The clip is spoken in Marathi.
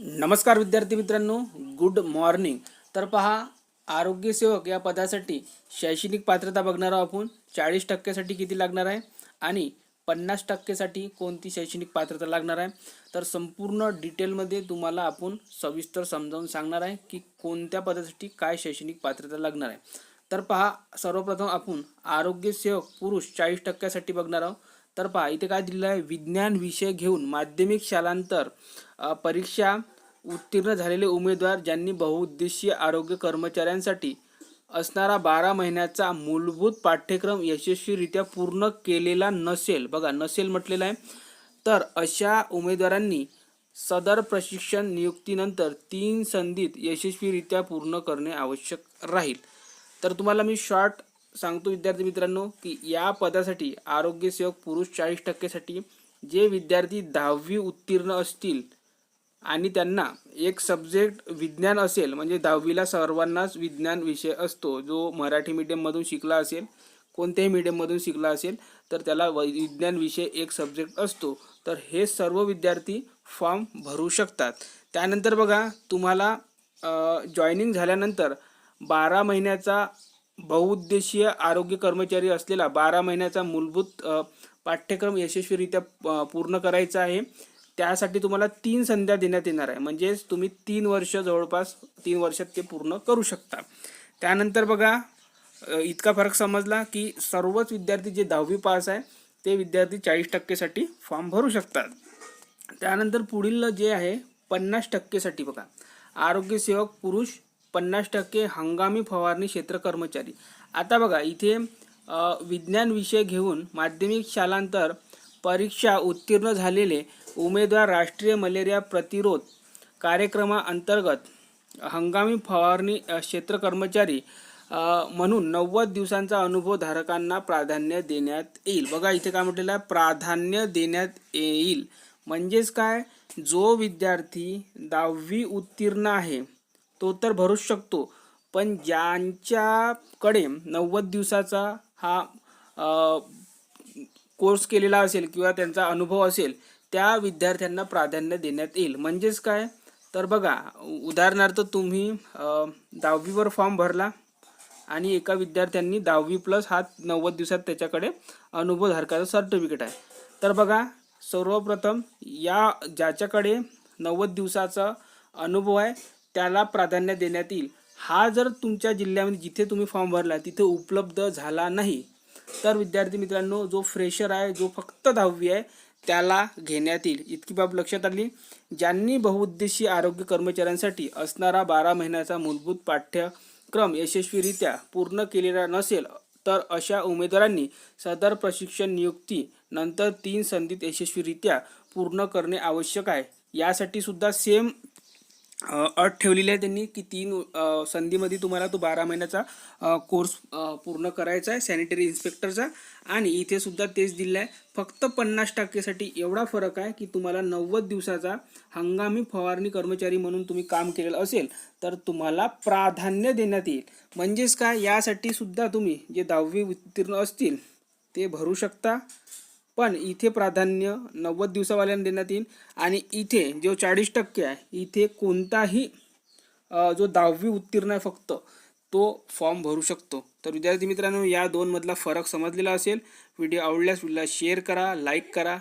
नमस्कार विद्यार्थी मित्रांनो गुड मॉर्निंग तर पहा आरोग्यसेवक या पदासाठी शैक्षणिक पात्रता बघणार आहोत आपण. चाळीस टक्क्यासाठी किती लागणार आहे? आणि पन्नास टक्केसाठी कोणती शैक्षणिक पात्रता लागणार आहे? तर संपूर्ण डिटेलमध्ये तुम्हाला आपण सविस्तर समजावून सांगणार आहे की कोणत्या पदासाठी काय शैक्षणिक पात्रता लागणार आहे. तर पहा सर्वप्रथम आपण आरोग्यसेवक पुरुष चाळीस टक्क्यासाठी बघणार आहोत. तर पहा इथे काय दिलेलं आहे? विज्ञान विषय घेऊन माध्यमिक शालांतर परीक्षा उत्तीर्ण झालेले उमेदवार ज्यांनी बहुउद्देशीय आरोग्य कर्मचाऱ्यांसाठी असणारा बारा महिन्याचा मूलभूत पाठ्यक्रम यशस्वीरित्या पूर्ण केलेला नसेल. बघा नसेल म्हटलेलं आहे. तर अशा उमेदवारांनी सदर प्रशिक्षण नियुक्तीनंतर तीन संधीत यशस्वीरित्या पूर्ण करणे आवश्यक राहील. तर तुम्हाला मी शॉर्ट सांगतो विद्यार्थी मित्रांनो की या पदासाठी आरोग्यसेवक पुरुष चाळीस टक्केसाठी जे विद्यार्थी दहावी उत्तीर्ण असतील आणि त्यांना एक सब्जेक्ट विज्ञान असेल म्हणजे दहावीला सर्वांनाच विज्ञान विषय असतो जो मराठी मीडियममधून शिकला असेल कोणत्याही मीडियममधून शिकला असेल तर त्याला वै- विज्ञान विषय एक सब्जेक्ट असतो. तर हे सर्व विद्यार्थी फॉर्म भरू शकतात. त्यानंतर बघा तुम्हाला जॉईनिंग झाल्यानंतर बारा महिन्याचा बहुउद्देशीय आरोग्य कर्मचारी असलेला बारा महिन्याचा मूलभूत पाठ्यक्रम यशस्वीरित्या पूर्ण करायचा आहे. त्यासाठी तुम्हाला तीन संध्या देण्यात येणार आहे. म्हणजेच तुम्ही तीन वर्ष जवळपास तीन वर्षात ते पूर्ण करू शकता. त्यानंतर बघा इतका फरक समजला की सर्वच विद्यार्थी जे दहावी पास आहे ते विद्यार्थी चाळीस टक्केसाठी फॉर्म भरू शकतात. त्यानंतर पुढील जे आहे पन्नास टक्केसाठी बघा. आरोग्यसेवक पुरुष पन्नास टक्के हंगामी फवारणी क्षेत्र कर्मचारी. आता बघा इथे विज्ञान विषय घेऊन माध्यमिक शालांतर परीक्षा उत्तीर्ण झालेले उमेदवार राष्ट्रीय मलेरिया प्रतिरोध कार्यक्रमाअंतर्गत हंगामी फवारणी क्षेत्र कर्मचारी म्हणून नव्वद दिवसांचा अनुभव धारकांना प्राधान्य देण्यात येईल. बघा इथे काय म्हटलेलं आहे? प्राधान्य देण्यात येईल. म्हणजेच काय? जो विद्यार्थी दहावी उत्तीर्ण आहे तो तर भरूच शकतो. पण ज्यांच्याकडे नव्वद दिवसाचा हा कोर्स केलेला असेल किंवा त्यांचा अनुभव असेल त्या विद्यार्थ्यांना प्राधान्य देण्यात येईल. म्हणजेच काय? तर बघा उदाहरणार्थ तुम्ही दहावीवर फॉर्म भरला आणि एका विद्यार्थ्यांनी दहावी प्लस हा नव्वद दिवसात त्याच्याकडे अनुभव धारकाचं सर्टिफिकेट आहे. तर बघा सर्वप्रथम या ज्याच्याकडे नव्वद दिवसाचा अनुभव आहे त्याला प्राधान्य देण्यात येईल. हा जर तुमच्या जिल्ह्यामध्ये जिथे तुम्ही फॉर्म भरला तिथे उपलब्ध झाला नाही तर विद्यार्थी मित्रांनो जो फ्रेशर आहे जो फक्त दहावी आहे त्याला घेण्यात येईल. इतकी बाब लक्षात आली. ज्यांनी बहुउद्देशीय आरोग्य कर्मचाऱ्यांसाठी असणारा बारा महिन्याचा मूलभूत पाठ्यक्रम यशस्वीरित्या पूर्ण केलेला नसेल तर अशा उमेदवारांनी सदर प्रशिक्षण नियुक्ती नंतर तीन संधीत यशस्वीरित्या पूर्ण करणे आवश्यक आहे. यासाठी सुद्धा सेम अट ठेवलेली आहे त्यांनी की तीन संधीमध्ये तुम्हाला तो बारा महिन्याचा कोर्स पूर्ण करायचा आहे सॅनिटरी इन्स्पेक्टरचा आणि इथे सुद्धा तेच दिलं आहे. फक्त पन्नास टक्केसाठी एवढा फरक आहे की तुम्हाला नव्वद दिवसाचा हंगामी फवारणी कर्मचारी म्हणून तुम्ही काम केलेलं असेल तर तुम्हाला प्राधान्य देण्यात येईल. म्हणजेच काय? यासाठी सुद्धा तुम्ही जे दहावी उत्तीर्ण असतील ते भरू शकता. पण इथे प्राधान्य नव्वद दिवसावाल्यांना देण्यात येईल. आणि इथे जो चाळीस टक्के आहे इथे कोणताही जो दहावी उत्तीर्ण आहे फक्त तो फॉर्म भरू शकतो. तर विद्यार्थी मित्रांनो या दोनमधला फरक समजलेला असेल. व्हिडिओ आवडल्यास व्हिडिओला शेअर करा लाईक करा.